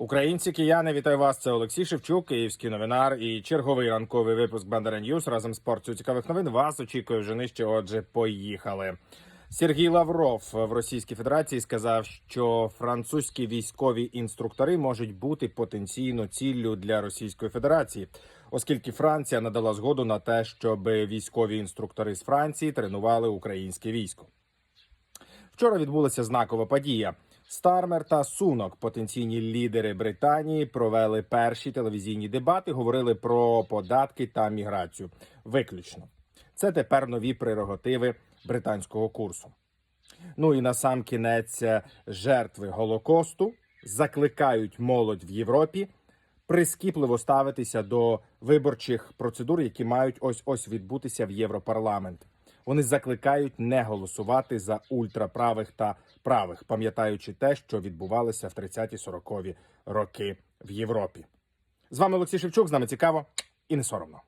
Українці, кияни, вітаю вас. Це Олексій Шевчук, київський новинар і черговий ранковий випуск Бандера Ньюс разом з порцією цікавих новин. Вас очікує вже нижче. Отже, поїхали. Сергій Лавров в Російській Федерації сказав, що французькі військові інструктори можуть бути потенційно ціллю для Російської Федерації, оскільки Франція надала згоду на те, щоб військові інструктори з Франції тренували українське військо. Вчора відбулася знакова подія. Стармер та Сунок, потенційні лідери Британії, провели перші телевізійні дебати. Говорили про податки та міграцію. Виключно це тепер нові прерогативи британського курсу. Ну і на сам кінець е, жертви Голокосту закликають молодь в Європі прискіпливо ставитися до виборчих процедур, які мають ось ось відбутися в Європарламент. Вони закликають не голосувати за ультраправих та правих, пам'ятаючи те, що відбувалося в 30-40-ві роки в Європі. З вами Олексій Шевчук. З нами цікаво і не соромно.